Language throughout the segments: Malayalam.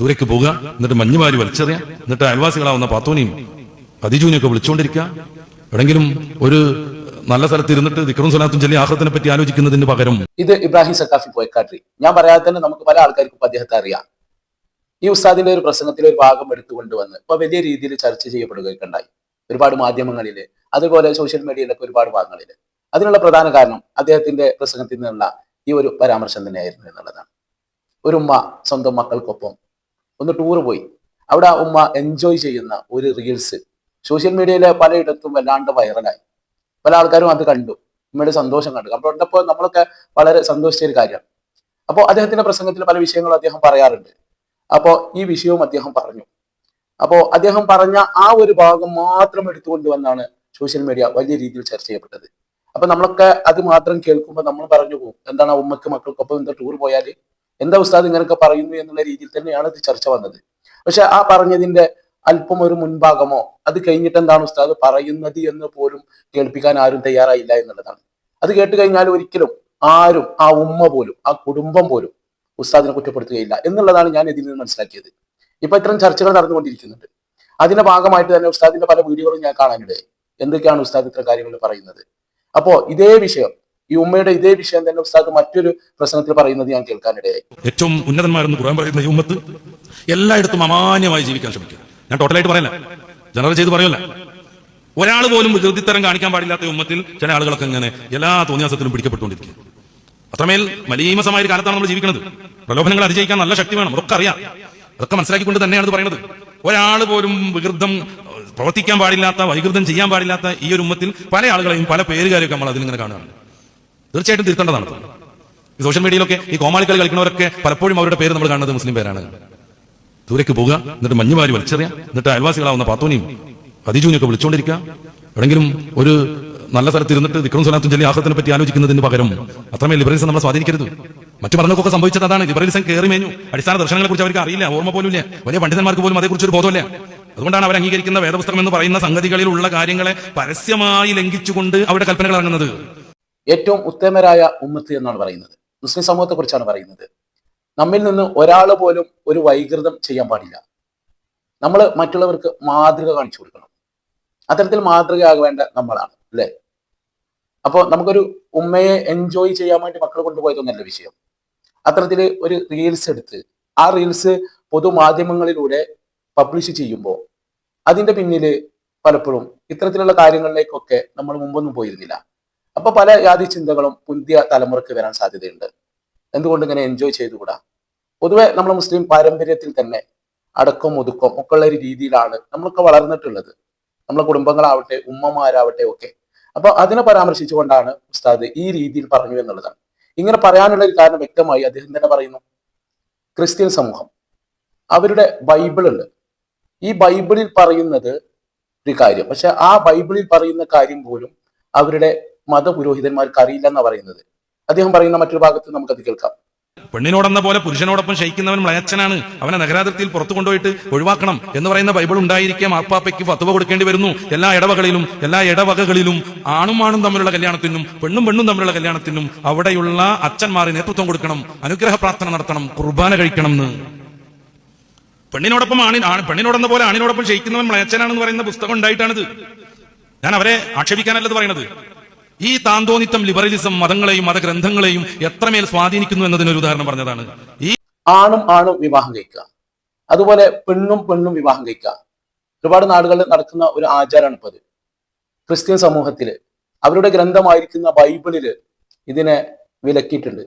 ദൂരേക്ക് പോവുക എന്നിട്ട് മഞ്ഞുമാരി വലിച്ചെറിയ എന്നിട്ട് അയൽവാസികളാവുന്ന പാത്തോനിയും അതിജൂനെയൊക്കെ വിളിച്ചുകൊണ്ടിരിക്കുക എവിടെങ്കിലും ഒരു നല്ല സ്ഥലത്ത് ഇരുന്നിട്ട് വിക്രം സ്വലാത്തും ചെല്ലി ആഹ്റത്തിനെ പറ്റി ആലോചിക്കുന്നതിന് പകരം. ഇത് ഇബ്രാഹിം സക്കാഫി പോയക്കാട്ടി. ഞാൻ പറയാതെ തന്നെ നമുക്ക് പല ആൾക്കാർക്കും അദ്ദേഹത്തെ അറിയാം. ഈ ഉസ്താദിന്റെ ഒരു പ്രസംഗത്തിലെ ഒരു ഭാഗം എടുത്തുകൊണ്ട് വന്ന് ഇപ്പൊ വലിയ രീതിയിൽ ചർച്ച ചെയ്യപ്പെടുകയൊക്കെ ഉണ്ടായി. ഒരുപാട് മാധ്യമങ്ങളിൽ അതുപോലെ സോഷ്യൽ മീഡിയയിലൊക്കെ ഒരുപാട് ഭാഗങ്ങളിൽ അതിനുള്ള പ്രധാന കാരണം അദ്ദേഹത്തിന്റെ പ്രസംഗത്തിൽ നിന്നുള്ള ഈ ഒരു പരാമർശം തന്നെയായിരുന്നു എന്നുള്ളതാണ്. ഒരു ഉമ്മ സ്വന്തം മക്കൾക്കൊപ്പം ഒന്ന് ടൂർ പോയി. അവിടെ ഉമ്മ എൻജോയ് ചെയ്യുന്ന ഒരു റീൽസ് സോഷ്യൽ മീഡിയയിലെ പലയിടത്തും വല്ലാണ്ട് വൈറലായി പല ആൾക്കാരും അത് കണ്ടു. ഉമ്മയുടെ സന്തോഷം കണ്ടു. അപ്പോൾ ഉണ്ടപ്പോൾ നമ്മളൊക്കെ വളരെ സന്തോഷിച്ച ഒരു കാര്യമാണ് അപ്പോൾ അദ്ദേഹത്തിന്റെ പ്രസംഗത്തിൽ പല വിഷയങ്ങളും അദ്ദേഹം പറയാറുണ്ട്. അപ്പോൾ ഈ വിഷയവും അദ്ദേഹം പറഞ്ഞു. അപ്പോൾ അദ്ദേഹം പറഞ്ഞ ആ ഒരു ഭാഗം മാത്രം എടുത്തുകൊണ്ട് വന്നാണ് സോഷ്യൽ മീഡിയ വലിയ രീതിയിൽ ചർച്ച ചെയ്യപ്പെട്ടത്. അപ്പൊ നമ്മളൊക്കെ അത് മാത്രം കേൾക്കുമ്പോൾ നമ്മൾ പറഞ്ഞു പോകും. എന്താണ് ഉമ്മക്ക് മക്കൾക്കൊപ്പം എന്താ ടൂർ പോയാൽ എന്താ ഉസ്താദ് ഇങ്ങനൊക്കെ പറയുന്നു എന്നുള്ള രീതിയിൽ തന്നെയാണ് ഇത് ചർച്ച വന്നത്. പക്ഷെ ആ പറഞ്ഞതിന്റെ അല്പം ഒരു മുൻഭാഗമോ അത് കഴിഞ്ഞിട്ട് എന്താണ് ഉസ്താദ് പറയുന്നത് എന്ന് പോലും കേൾപ്പിക്കാൻ ആരും തയ്യാറായില്ല എന്നുള്ളതാണ്. അത് കേട്ട് കഴിഞ്ഞാൽ ഒരിക്കലും ആരും ആ ഉമ്മ പോലും ആ കുടുംബം പോലും ഉസ്താദിനെ കുറ്റപ്പെടുത്തുകയില്ല എന്നുള്ളതാണ് ഞാൻ ഇതിൽ നിന്ന് മനസ്സിലാക്കിയത്. ഇപ്പൊ ഇത്തരം ചർച്ചകൾ നടന്നുകൊണ്ടിരിക്കുന്നുണ്ട്. അതിന്റെ ഭാഗമായിട്ട് തന്നെ ഉസ്താദിന്റെ പല വീഡിയോകളും ഞാൻ കാണാനിടയായി. എന്തൊക്കെയാണ് ഉസ്താദ് ഇത്തരം കാര്യങ്ങൾ പറയുന്നത്? അപ്പോ ഇതേ വിഷയം ഈ ഉമ്മയുടെ ഇതേ വിഷയം തന്നെ ഉസ്താദ് മറ്റൊരു പ്രശ്നത്തിൽ പറയുന്നത് ഞാൻ കേൾക്കാനിടയായി. ഏറ്റവും ഉന്നതന്മാരെന്ന് ഖുർആൻ പറയുന്ന ഈ ഉമ്മത്ത് എല്ലായിടത്തും അമാന്യമായി ജീവിക്കാൻ ശ്രമിക്കുക. ഞാൻ ടോട്ടലായിട്ട് പറയല്ല. ജനറൽ ചെയ്ത് പറയല്ല. ഒരാൾ പോലും വികൃതിത്തരം കാണിക്കാൻ പാടില്ലാത്ത ഉമ്മത്തിൽ ചില ആളുകളൊക്കെ ഇങ്ങനെ എല്ലാ തോന്നിയാസത്തിലും പിടിക്കപ്പെട്ടുകൊണ്ടിരിക്കുക. അത്രമേൽ മലീമസമായ ഒരു കാലത്താണ് നമ്മൾ ജീവിക്കുന്നത്. പ്രലോഭനങ്ങൾ അതിജയിക്കാൻ നല്ല ശക്തി വേണം. അതൊക്കെ അറിയാം. അതൊക്കെ മനസ്സിലാക്കിക്കൊണ്ട് തന്നെയാണ് പറയുന്നത്. ഒരാൾ പോലും വികൃതം പ്രവർത്തിക്കാൻ പാടില്ലാത്ത വൈകൃതം ചെയ്യാൻ പാടില്ലാത്ത ഈ ഒരു ഉമ്മത്തിൽ പല ആളുകളെയും പല പേരുകാരെയൊക്കെ നമ്മൾ അതിലിങ്ങനെ കാണുകയാണ്. തീർച്ചയായിട്ടും തിരുത്തേണ്ടതാണ്. ഈ സോഷ്യൽ മീഡിയയിലൊക്കെ ഈ കോമാളിക്കളി കളിക്കുന്നവരൊക്കെ പലപ്പോഴും അവരുടെ പേര് നമ്മൾ കാണുന്നത് മുസ്ലിം പേരാണ്. ദൂരേക്ക് പോകുക എന്നിട്ട് മഞ്ഞുമാരി വലിച്ചെറിയ എന്നിട്ട് അയൽവാസികളാവുന്ന പാത്തോനിയും അതിജൂനെയൊക്കെ വിളിച്ചുകൊണ്ടിരിക്കുക എവിടെങ്കിലും ഒരു നല്ല സ്ഥലത്ത് ഇരുന്നിട്ട് വിക്രം സ്വലാത്തും ചൊല്ലി ആഹ്ലത്തിനെ പറ്റി ആലോചിക്കുന്നതിന് പകരം അത്രമേ ലിബറലിസം നമ്മളെ സ്വാധീനിക്കരുത്. മറ്റു പറഞ്ഞൊക്കെ സംഭവിച്ചത് അതാണ്. ലിബറലിസം കയറി മേഞ്ഞു. അടിസ്ഥാന ദർശനങ്ങളെ കുറിച്ച് അവർക്ക് അറിയില്ല. ഓർമ്മ പോലും ഇല്ല വലിയ പണ്ഡിതന്മാർക്ക് പോലും അതേക്കുറിച്ച് ഒരു ബോധമില്ല അതുകൊണ്ടാണ് അവർ അംഗീകരിക്കുന്ന വേദപുസ്തകം എന്ന് പറയുന്ന സംഗതികളിലുള്ള കാര്യങ്ങളെ പരസ്യമായി ലംഘിച്ചുകൊണ്ട് അവരുടെ കൽപ്പനകൾ ഇറങ്ങുന്നത്. ഏറ്റവും ഉത്തമരായ ഉമ്മത്ത് എന്നാണ് പറയുന്നത്. മുസ്ലിം സമൂഹത്തെ കുറിച്ചാണ് പറയുന്നത്. നമ്മിൽ നിന്ന് ഒരാൾ പോലും ഒരു വൈകൃതം ചെയ്യാൻ പാടില്ല. നമ്മൾ മറ്റുള്ളവർക്ക് മാതൃക കാണിച്ചു കൊടുക്കണം. അത്തരത്തിൽ മാതൃകയാകേണ്ട നമ്മളാണ് അല്ലേ? അപ്പോൾ നമുക്കൊരു ഉമ്മയെ എൻജോയ് ചെയ്യാൻ വേണ്ടി മക്കൾ കൊണ്ടുപോയതൊന്നല്ല വിഷയം. അത്തരത്തിൽ ഒരു റീൽസ് എടുത്ത് ആ റീൽസ് പൊതുമാധ്യമങ്ങളിലൂടെ പബ്ലിഷ് ചെയ്യുമ്പോൾ അതിന്റെ പിന്നിൽ പലപ്പോഴും ഇത്തരത്തിലുള്ള കാര്യങ്ങളിലേക്കൊക്കെ നമ്മൾ മുമ്പൊന്നും പോയിരുന്നില്ല. അപ്പൊ പല യാതി ചിന്തകളും പുതിയ തലമുറയ്ക്ക് വരാൻ സാധ്യതയുണ്ട്. എന്തുകൊണ്ട് ഇങ്ങനെ എൻജോയ് ചെയ്തുകൂടാ? പൊതുവെ നമ്മൾ മുസ്ലിം പാരമ്പര്യത്തിൽ തന്നെ അടക്കം ഒതുക്കം ഒക്കെ ഉള്ള ഒരു രീതിയിലാണ് നമ്മളൊക്കെ വളർന്നിട്ടുള്ളത്. നമ്മളെ കുടുംബങ്ങളാവട്ടെ ഉമ്മമാരാവട്ടെ ഒക്കെ. അപ്പൊ അതിനെ പരാമർശിച്ചുകൊണ്ടാണ് ഉസ്താദ് ഈ രീതിയിൽ പറഞ്ഞു എന്നുള്ളതാണ്. ഇങ്ങനെ പറയാനുള്ള ഒരു കാരണം വ്യക്തമായി അദ്ദേഹം തന്നെ പറയുന്നു. ക്രിസ്ത്യൻ സമൂഹം. അവരുടെ ബൈബിൾ ഉണ്ട്. ഈ ബൈബിളിൽ പറയുന്നത് ഒരു കാര്യം. പക്ഷെ ആ ബൈബിളിൽ പറയുന്ന കാര്യം പോലും അവരുടെ മതപുരോഹിതന്മാർക്ക് അറിയില്ല എന്നാ പറയുന്നത്. അദ്ദേഹം പറയുന്ന മറ്റൊരു ഭാഗത്ത് നമുക്കത് കേൾക്കാം. പെണ്ണിനോടെന്ന പോലെ പുരുഷനോടൊപ്പം ശയിക്കുന്നവൻ മ്ലയച്ചനാണ് അവനെ നഗരാതിർത്തിയിൽ പുറത്തു കൊണ്ടുപോയിട്ട് ഒഴിവാക്കണം എന്ന് പറയുന്ന ബൈബിൾ ഉണ്ടായിരിക്കെ. മാർപ്പാപ്പയ്ക്ക് ഫത്വ കൊടുക്കേണ്ടി വരുന്നു. എല്ലാ ഇടവകളിലും എല്ലാ ഇടവകകളിലും ആണും ആണും തമ്മിലുള്ള കല്യാണത്തിനും പെണ്ണും പെണ്ണും തമ്മിലുള്ള കല്യാണത്തിനും അവിടെയുള്ള അച്ഛന്മാർ നേതൃത്വം കൊടുക്കണം. അനുഗ്രഹ പ്രാർത്ഥന നടത്തണം. കുർബാന കഴിക്കണം എന്ന്. പെണ്ണിനോടൊപ്പം ആണി പെണ്ണിനോടെന്ന പോലെ ആണിനോടൊപ്പം ശയിക്കുന്നവൻ മ്ലയച്ചനാണെന്ന് പറയുന്ന പുസ്തകം ഉണ്ടായിട്ടാണിത്. ഞാൻ അവരെ ആക്ഷേപിക്കാനല്ലത് പറയുന്നത് ഈ താന്തോന്നിത്തം ലിബറലിസം മതങ്ങളെയും മതഗ്രന്ഥങ്ങളെയും എത്രമേൽ സ്വാധീനിക്കുന്നു എന്നതിനൊരു ഉദാഹരണം പറഞ്ഞതാണ്. ഈ ആണും ആണും വിവാഹം കഴിക്കുക. അതുപോലെ പെണ്ണും പെണ്ണും വിവാഹം കഴിക്കുക. ഒരുപാട് നാടുകളിൽ നടക്കുന്ന ഒരു ആചാരമാണ് ഇപ്പത് ക്രിസ്ത്യൻ സമൂഹത്തിൽ അവരുടെ ഗ്രന്ഥമായിരിക്കുന്ന ബൈബിളിൽ ഇതിനെ വിലക്കിയിട്ടുണ്ട്.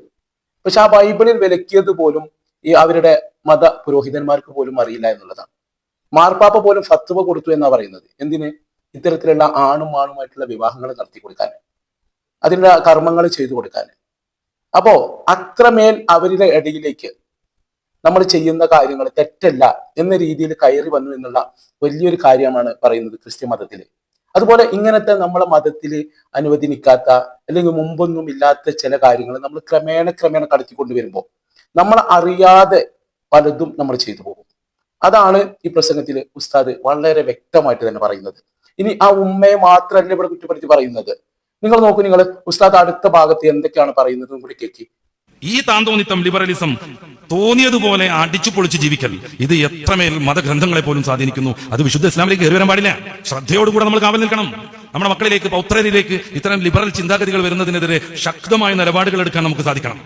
പക്ഷെ ആ ബൈബിളിൽ വിലക്കിയത് പോലും ഈ അവരുടെ മത പുരോഹിതന്മാർക്ക് പോലും അറിയില്ല എന്നുള്ളതാണ്. മാർപ്പാപ്പ പോലും ഫത്വ കൊടുത്തു എന്നാണ് പറയുന്നത്. എന്തിന്? ഇത്തരത്തിലുള്ള ആണും ആണുമായിട്ടുള്ള വിവാഹങ്ങൾ നടത്തി കൊടുക്കാൻ അതിനുള്ള കർമ്മങ്ങൾ ചെയ്തു കൊടുക്കാൻ. അപ്പോ അത്രമേൽ അവരുടെ ഇടയിലേക്ക് നമ്മൾ ചെയ്യുന്ന കാര്യങ്ങൾ തെറ്റല്ല എന്ന രീതിയിൽ കയറി വന്നു എന്നുള്ള വലിയൊരു കാര്യമാണ് പറയുന്നത് ക്രിസ്ത്യ മതത്തിൽ. അതുപോലെ ഇങ്ങനത്തെ നമ്മളെ മതത്തിൽ അനുവദിനിക്കാത്ത അല്ലെങ്കിൽ മുമ്പൊന്നും ഇല്ലാത്ത ചില കാര്യങ്ങൾ നമ്മൾ ക്രമേണ ക്രമേണ കടത്തിക്കൊണ്ടുവരുമ്പോൾ നമ്മൾ അറിയാതെ പലതും നമ്മൾ ചെയ്തു പോകും. അതാണ് ഈ പ്രസംഗത്തിൽ ഉസ്താദ് വളരെ വ്യക്തമായിട്ട് തന്നെ പറയുന്നത്. ഇനി ആ ഉമ്മയെ മാത്രമല്ല ഇവിടെ കുറ്റപ്പെടുത്തി പറയുന്നത്. നിങ്ങൾ നോക്കൂ നിങ്ങൾ ഉസ്താദ് അടുത്ത ഭാഗത്ത് എന്തൊക്കെയാണ് പറയുന്നത് കൂടി കേൾക്കി ഈ താന്തോന്നിത്തം ലിബറലിസം തോന്നിയതുപോലെ അടിച്ചു പൊളിച്ച് ജീവിക്കൽ. ഇത് എത്രമേൽ മതഗ്രന്ഥങ്ങളെ പോലും സ്വാധീനിക്കുന്നു. അത് വിശുദ്ധ ഇസ്ലാമിലേക്ക് കയറി വരാൻ പാടില്ല. ശ്രദ്ധയോടുകൂടെ നമ്മൾ കാവൽ നിൽക്കണം. നമ്മുടെ മക്കളിലേക്ക് പൗത്രരിലേക്ക് ഇത്തരം ലിബറൽ ചിന്താഗതികൾ വരുന്നതിനെതിരെ ശക്തമായ നിലപാടുകൾ എടുക്കാൻ നമുക്ക് സാധിക്കണം.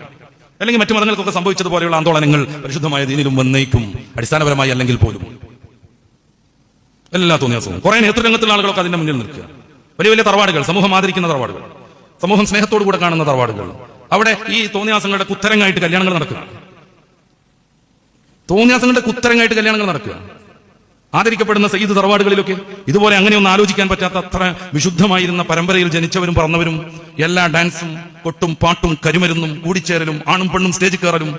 അല്ലെങ്കിൽ മറ്റു മതങ്ങൾക്കൊക്കെ സംഭവിച്ചതുപോലെയുള്ള ആന്തോളനങ്ങൾ പരിശുദ്ധമായ ദീനിലും വന്നേക്കും. അടിസ്ഥാനപരമായി അല്ലെങ്കിൽ പോലും. എല്ലാ തോന്നിയാസവും കുറെ നേതൃരംഗത്തുള്ള ആളുകളൊക്കെ അതിന്റെ മുന്നിൽ നിൽക്കുക. വലിയ വലിയ തറവാടുകൾ സമൂഹം ആദരിക്കുന്ന തറവാടുകൾ സമൂഹം സ്നേഹത്തോടു കൂടെ കാണുന്ന തറവാടുകൾ. അവിടെ ഈ തോന്നിയാസങ്ങളുടെ കുത്തരങ്ങായിട്ട് കല്യാണങ്ങൾ നടക്കുക. തോന്നിയാസങ്ങളുടെ കുത്തരങ്ങായിട്ട് കല്യാണങ്ങൾ നടക്കുക. ആദരിക്കപ്പെടുന്ന സയ്യിദ് തറവാടുകളിലൊക്കെ ഇതുപോലെ അങ്ങനെയൊന്നും ആലോചിക്കാൻ പറ്റാത്ത അത്ര വിശുദ്ധമായിരുന്ന പരമ്പരയിൽ ജനിച്ചവരും പറന്നവരും എല്ലാ ഡാൻസും കൊട്ടും പാട്ടും കരിമരുന്നും കൂടിച്ചേരലും ആണും പെണ്ണും സ്റ്റേജ് കയറലും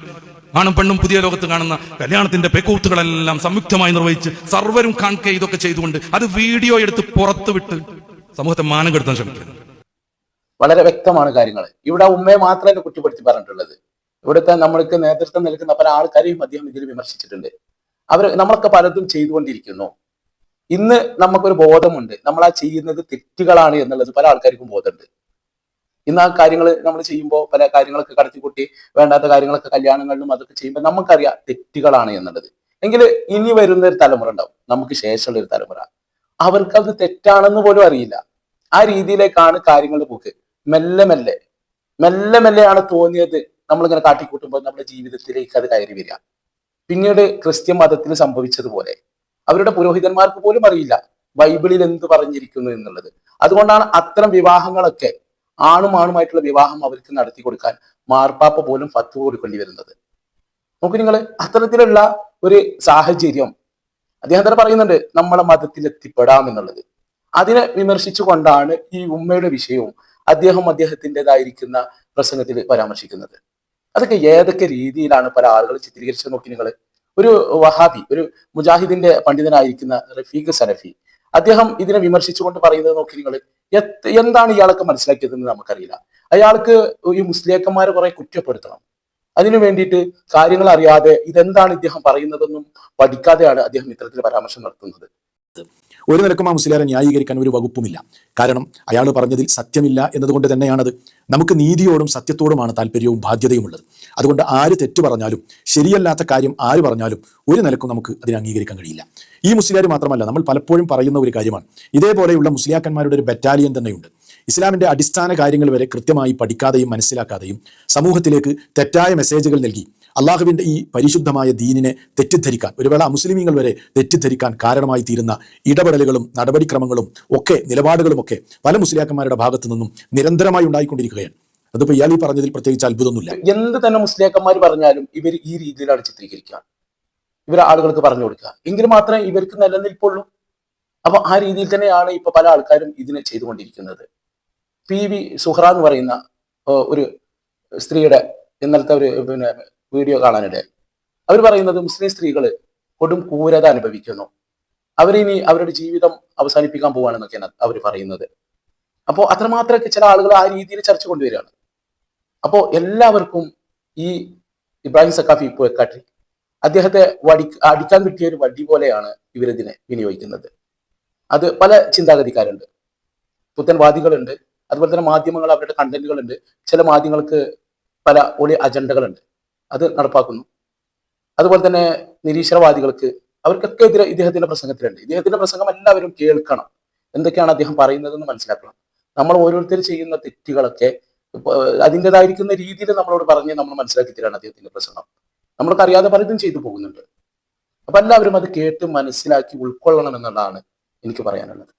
ആണും പെണ്ണും പുതിയ ലോകത്ത് കാണുന്ന കല്യാണത്തിന്റെ പെക്കൂത്തുകളെല്ലാം സംയുക്തമായി നിർവഹിച്ച് സർവരും കാണിക്കെ ഇതൊക്കെ ചെയ്തുകൊണ്ട് അത് വീഡിയോ എടുത്ത് പുറത്തു വിട്ട് സമൂഹത്തെ മാനം കെടുത്താൻ ശ്രമിക്കുന്നത്. വളരെ വ്യക്തമാണ് കാര്യങ്ങൾ. ഇവിടെ ഉമ്മയെ മാത്രമേ കുറ്റപ്പെടുത്തി പറഞ്ഞിട്ടുള്ളത്. ഇവിടുത്തെ നമ്മൾക്ക് നേതൃത്വം നൽകുന്ന പല ആൾക്കാരെയും അദ്ദേഹം ഇതിൽ വിമർശിച്ചിട്ടുണ്ട്. അവർ നമ്മളൊക്കെ പലതും ചെയ്തുകൊണ്ടിരിക്കുന്നു. ഇന്ന് നമുക്കൊരു ബോധമുണ്ട്. നമ്മൾ ആ ചെയ്യുന്നത് തെറ്റുകളാണ് എന്നുള്ളത് പല ആൾക്കാർക്കും ബോധമുണ്ട്. ഇന്ന് ആ കാര്യങ്ങൾ നമ്മൾ ചെയ്യുമ്പോൾ പല കാര്യങ്ങളൊക്കെ കടത്തിക്കൂട്ടി വേണ്ടാത്ത കാര്യങ്ങളൊക്കെ കല്യാണങ്ങളിലും അതൊക്കെ ചെയ്യുമ്പോൾ നമുക്കറിയാം തെറ്റുകളാണ് എന്നുള്ളത്. എങ്കിൽ ഇനി വരുന്ന ഒരു തലമുറ ഉണ്ടാവും. നമുക്ക് ശേഷമുള്ള ഒരു തലമുറ. അവർക്ക് അത് തെറ്റാണെന്ന് പോലും അറിയില്ല. ആ രീതിയിലേക്കാണ് കാര്യങ്ങളുടെ പോക്ക്. മെല്ലെ മെല്ലെ മെല്ലെ മെല്ലെയാണ് തോന്നിയത് നമ്മളിങ്ങനെ കാട്ടിക്കൂട്ടുമ്പോൾ നമ്മുടെ ജീവിതത്തിലേക്ക് അത് കയറി വരിക. പിന്നീട് ക്രിസ്ത്യൻ മതത്തിൽ സംഭവിച്ചതുപോലെ അവരുടെ പുരോഹിതന്മാർക്ക് പോലും അറിയില്ല ബൈബിളിൽ എന്ത് പറഞ്ഞിരിക്കുന്നു എന്നുള്ളത്. അതുകൊണ്ടാണ് അത്തരം വിവാഹങ്ങളൊക്കെ ആണും ആണുമായിട്ടുള്ള വിവാഹം അവർക്ക് നടത്തി കൊടുക്കാൻ മാർപ്പാപ്പ പോലും ഫത്വ കൊടുക്കേണ്ടി വരുന്നത്. നോക്ക് നിങ്ങൾ അത്തരത്തിലുള്ള ഒരു സാഹചര്യം അദ്ദേഹം തന്നെ പറയുന്നുണ്ട് നമ്മളെ മതത്തിൽ എത്തിപ്പെടാം എന്നുള്ളത്. അതിനെ വിമർശിച്ചുകൊണ്ടാണ് ഈ ഉമ്മയുടെ വിഷയവും അദ്ദേഹം അദ്ദേഹത്തിന്റെതായിരിക്കുന്ന പ്രസംഗത്തിൽ പരാമർശിക്കുന്നത്. അതൊക്കെ ഏതൊക്കെ രീതിയിലാണ് പല ആളുകൾ ചിത്രീകരിച്ചത് നോക്കി നിങ്ങൾ ഒരു വഹാബി ഒരു മുജാഹിദിന്റെ പണ്ഡിതനായിരിക്കുന്ന റഫീഖ് സലഫി അദ്ദേഹം ഇതിനെ വിമർശിച്ചുകൊണ്ട് പറയുന്നത് നോക്കി നിങ്ങൾ എന്താണ് ഇയാളൊക്കെ മനസ്സിലാക്കിയതെന്ന് നമുക്കറിയില്ല. അയാൾക്ക് ഈ മുസ്ലിയാക്കന്മാരെ കുറെ കുറ്റപ്പെടുത്തണം. അതിനു വേണ്ടിയിട്ട് കാര്യങ്ങൾ അറിയാതെ ഇതെന്താണ് ഇദ്ദേഹം പറയുന്നതെന്നും പഠിക്കാതെയാണ് അദ്ദേഹം ഇത്തരത്തിൽ പരാമർശം നടത്തുന്നത്. ഒരു നിലക്കും ആ മുസ്ലിയാരെ ന്യായീകരിക്കാൻ ഒരു വകുപ്പുമില്ല. കാരണം അയാൾ പറഞ്ഞതിൽ സത്യമില്ല എന്നതുകൊണ്ട് തന്നെയാണത്. നമുക്ക് നീതിയോടും സത്യത്തോടുമാണ് താല്പര്യവും ബാധ്യതയുമുള്ളത് അതുകൊണ്ട് ആര് തെറ്റു പറഞ്ഞാലും ശരിയല്ലാത്ത കാര്യം ആര് പറഞ്ഞാലും ഒരു നിലക്കും നമുക്ക് അതിനെ അംഗീകരിക്കാൻ കഴിയില്ല. ഈ മുസ്ലിയാർ മാത്രമല്ല നമ്മൾ പലപ്പോഴും പറയുന്ന ഒരു കാര്യമാണ്. ഇതേപോലെയുള്ള മുസ്ലിയാക്കന്മാരുടെ ഒരു ബറ്റാലിയൻ തന്നെയുണ്ട്. ഇസ്ലാമിന്റെ അടിസ്ഥാന കാര്യങ്ങൾ വരെ കൃത്യമായി പഠിക്കാതെയും മനസ്സിലാക്കാതെയും സമൂഹത്തിലേക്ക് തെറ്റായ മെസ്സേജുകൾ നൽകി അള്ളാഹുവിന്റെ ഈ പരിശുദ്ധമായ ദീനിനെ തെറ്റിദ്ധരിക്കാൻ ഒരുവേള മുസ്ലിമീങ്ങൾ വരെ തെറ്റിദ്ധരിക്കാൻ കാരണമായി തീരുന്ന ഇടപെടലുകളും നടപടിക്രമങ്ങളും ഒക്കെ നിലപാടുകളും ഒക്കെ പല മുസ്ലിയാക്കന്മാരുടെ ഭാഗത്തു നിന്നും നിരന്തരമായി ഉണ്ടായിക്കൊണ്ടിരിക്കുകയാണ്. അതിപ്പോ ഇയാൾ ഈ പറഞ്ഞതിൽ പ്രത്യേകിച്ച് അത്ഭുതമൊന്നുമില്ല. എന്ത് തന്നെ മുസ്ലിയാക്കന്മാർ പറഞ്ഞാലും ഇവർ ഈ രീതിയിലാണ് ചിത്രീകരിക്കുക. ഇവർ ആളുകൾക്ക് പറഞ്ഞു കൊടുക്കുക. എങ്കിൽ മാത്രമേ ഇവർക്ക് നിലനിൽപ്പുള്ളൂ. അപ്പൊ ആ രീതിയിൽ തന്നെയാണ് ഇപ്പൊ പല ആൾക്കാരും ഇതിനെ ചെയ്തുകൊണ്ടിരിക്കുന്നത്. പി വി സുഹ്റ എന്ന് പറയുന്ന ഒരു സ്ത്രീയുടെ ഇന്നലത്തെ ഒരു പിന്നെ വീഡിയോ കാണാനിടയായി. അവർ പറയുന്നത് മുസ്ലിം സ്ത്രീകൾ കൊടും ക്രൂരത അനുഭവിക്കുന്നു. അവരിനി അവരുടെ ജീവിതം അവസാനിപ്പിക്കാൻ പോവാണെന്നൊക്കെയാണ് അവർ പറയുന്നത്. അപ്പോൾ അത്രമാത്രമൊക്കെ ചില ആളുകൾ ആ രീതിയിൽ ചർച്ച കൊണ്ടുവരികയാണ്. അപ്പോൾ എല്ലാവർക്കും ഈ ഇബ്രാഹിം സക്കാഫി പൂക്കാട്ടി അദ്ദേഹത്തെ വടി അടിക്കാൻ കിട്ടിയ ഒരു വടി പോലെയാണ് ഇവരിതിനെ വിനിയോഗിക്കുന്നത്. അത് പല ചിന്താഗതിക്കാരുണ്ട്. പുത്തൻവാദികളുണ്ട് അതുപോലെ തന്നെ മാധ്യമങ്ങൾ അവരുടെ കണ്ടന്റുകളുണ്ട് ചില മാധ്യമങ്ങൾക്ക് പല ഒളി അജണ്ടകളുണ്ട് അത് നടപ്പാക്കുന്നു. അതുപോലെ തന്നെ നിരീശ്വരവാദികൾക്ക് അവർക്കൊക്കെ എതിരെ ഇദ്ദേഹത്തിന്റെ പ്രസംഗത്തിലുണ്ട്. ഇദ്ദേഹത്തിന്റെ പ്രസംഗം എല്ലാവരും കേൾക്കണം. എന്തൊക്കെയാണ് അദ്ദേഹം പറയുന്നതെന്ന് മനസ്സിലാക്കണം. നമ്മൾ ഓരോരുത്തർ ചെയ്യുന്ന തെറ്റുകളൊക്കെ അതിന്റെതായിരിക്കുന്ന രീതിയിൽ നമ്മളോട് പറഞ്ഞ് നമ്മൾ മനസ്സിലാക്കി തരാണ് അദ്ദേഹത്തിന്റെ പ്രസംഗം. നമ്മൾക്ക് അറിയാതെ പലതും ചെയ്തു പോകുന്നുണ്ട്. അപ്പൊ എല്ലാവരും അത് കേട്ട് മനസ്സിലാക്കി ഉൾക്കൊള്ളണം എന്നുള്ളതാണ് എനിക്ക് പറയാനുള്ളത്.